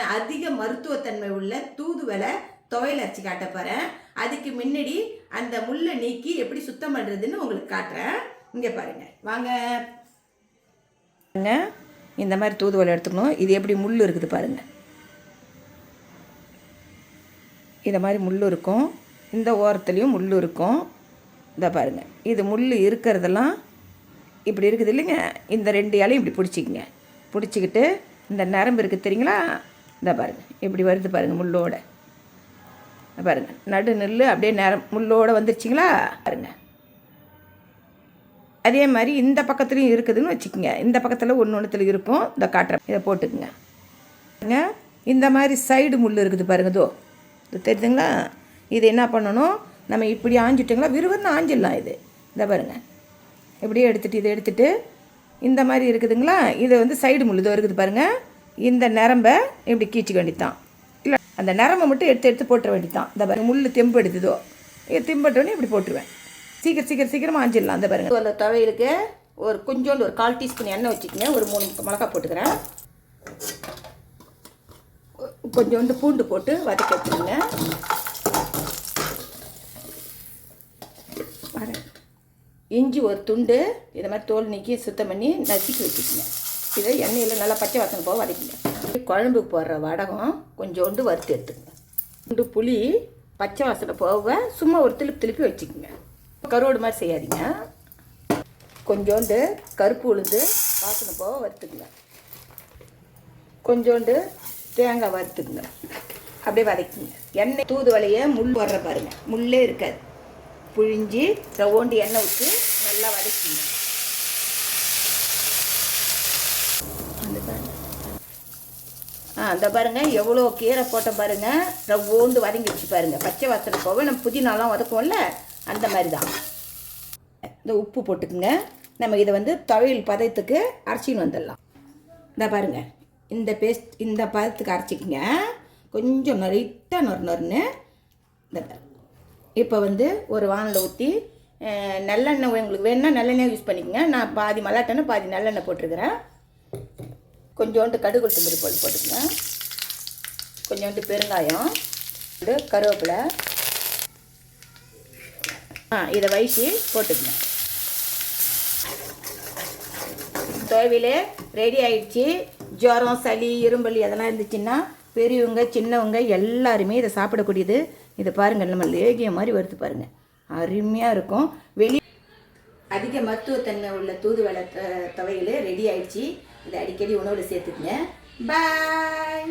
அதிக மருத்துவத்தன்மை உள்ள தூதுவளை துவையல் அரைச்சி காட்ட போகிறேன் அதுக்கு முன்னாடி அந்த முள்ளை நீக்கி எப்படி சுத்தம் பண்ணுறதுன்னு உங்களுக்கு காட்டுறேன். இங்கே பாருங்க. வாங்க. இந்த மாதிரி தூதுவலை எடுத்துக்கணும். இது எப்படி முள் இருக்குது பாருங்க. இந்த மாதிரி முள் இருக்கும். இந்த ஓரத்துலேயும் முள் இருக்கும். இந்த பாருங்க. இது முள் இருக்கிறதெல்லாம் இப்படி இருக்குது இல்லைங்க? இந்த ரெண்டு இலையும் இப்படி பிடிச்சிக்கிங்க. பிடிச்சிக்கிட்டு இந்த நரம்பு இருக்குது தெரியுங்களா? இந்த பாருங்கள் இப்படி வருது பாருங்கள் முள்ளோட. பாருங்கள் நடு நெல் அப்படியே நேரம் முள்ளோட வந்துருச்சிங்களா? பாருங்க. அதே மாதிரி இந்த பக்கத்துலேயும் இருக்குதுன்னு வச்சுக்கோங்க. இந்த பக்கத்தில் ஒன்று ஒன்றுத்தில் இருக்கும். இந்த காட்டுறேன் இதை போட்டுக்குங்க. பாருங்க. இந்த மாதிரி சைடு முள் இருக்குது பாருங்க. தோ இது தெரியுதுங்களா? இது என்ன பண்ணணும்? நம்ம இப்படி ஆஞ்சிட்டோங்களா? விறுவிறுன்னு ஆஞ்சிடலாம் இது. இந்த பாருங்க. இப்படியே எடுத்துகிட்டு இதை எடுத்துகிட்டு இந்த மாதிரி இருக்குதுங்களா? இது வந்து சைடு முள் இதோ இருக்குது பாருங்கள் இந்த நரம்பை இப்படி கீச்சிக்க வேண்டியதான் இல்லை அந்த நரம்பை மட்டும் எடுத்து எடுத்து போட்டுற வேண்டியதான் இந்த பாருங்க முள் தெம்பு எடுத்ததோ இது தெம்பட்டோன்னே இப்படி போட்டுருவேன். சீக்கிரம் சீக்கிரம் சீக்கிரமாக ஆஞ்சிடலாம் அந்த பாருங்க. அந்த துவையலுக்கு ஒரு கொஞ்சோண்டு ஒரு கால் டீஸ்பூன் எண்ணெய் வச்சுக்கங்க. ஒரு மூணு மிளகா போட்டுக்கிறேன். கொஞ்சோண்டு பூண்டு போட்டு வதக்கி வச்சுருங்க. இஞ்சி ஒரு துண்டு இதை மாதிரி தோல் நீக்கி சுத்தம் பண்ணி நசுக்கி வச்சுக்கோங்க. இதை எண்ணெயில் நல்லா பச்சை வாசனை போக வதக்கிங்க. குழம்புக்கு போடுற வடகம் கொஞ்சோண்டு வறுத்து எடுத்துக்கங்க. ரெண்டு புளி பச்சை வாசனை போக சும்மா ஒரு திருப்பி திருப்பி வச்சுக்கோங்க. கருவாடு மாதிரி செய்யாதீங்க. கொஞ்சோண்டு கருப்பு உளுந்து வாசனை போக வறுத்துக்குங்க. கொஞ்சோண்டு தேங்காய் வறுத்துக்குங்க. அப்படியே வதக்கிங்க. எண்ணெய் தூதுவளைய முள் வர்ற பாருங்க. முள்ளே இருக்காது. புழிஞ்சி ரவோண்டு எண்ணெய் ஊற்றி நல்லா வதக்கிங்க அந்த பாருங்க ஆ இந்த பாருங்க எவ்வளோ கீரை போட்ட ரவுண்டு வதங்கி வச்சு பாருங்க. பச்சை வாசனை போக நம்ம புதினாலாம் வதக்குவோம்ல அந்த மாதிரி தான் இந்த உப்பு போட்டுக்குங்க. நம்ம இதை வந்து துவையல் பதத்துக்கு அரைச்சின்னு வந்துடலாம். இந்த பாருங்க இந்த பேஸ்ட் இந்த பதத்துக்கு அரைச்சிக்கங்க. கொஞ்சம் நொறிட்டாக நொறு நொறுன்னு இந்த இப்போ வந்து ஒரு வானில் ஊற்றி நல்லெண்ணெய் உங்களுக்கு வேணுன்னா நல்லெண்ணெய் யூஸ் பண்ணிக்கோங்க. நான் பாதி மல்லாட்டெண்ணெய் பாதி நல்லெண்ணெய் போட்டிருக்கிறேன். கொஞ்சோண்டு கடுகு உளுத்தம்பருப்பு போட்டு போட்டுக்கங்க. கொஞ்சோண்டு பெருங்காயம் இது கருவேப்பிலை. ஆ இதை வயசு போட்டுக்கங்க. துவையிலே ரெடி ஆயிடுச்சு. ஜுரம் சளி இரும்பலி அதெல்லாம் இருந்துச்சுன்னா பெரியவங்க சின்னவங்க எல்லாருமே இதை சாப்பிடக்கூடியது. இதை பாருங்கள் நம்ம லேகியம் மாதிரி வருது பாருங்கள் அருமையாக இருக்கும். வெளி அதிக மருத்துவத்தன்மை உள்ள தூதுவளை துவையில் ரெடி ஆயிடுச்சு. இதை அடிக்கடி உணவில் சேர்த்துக்குங்க. பாய்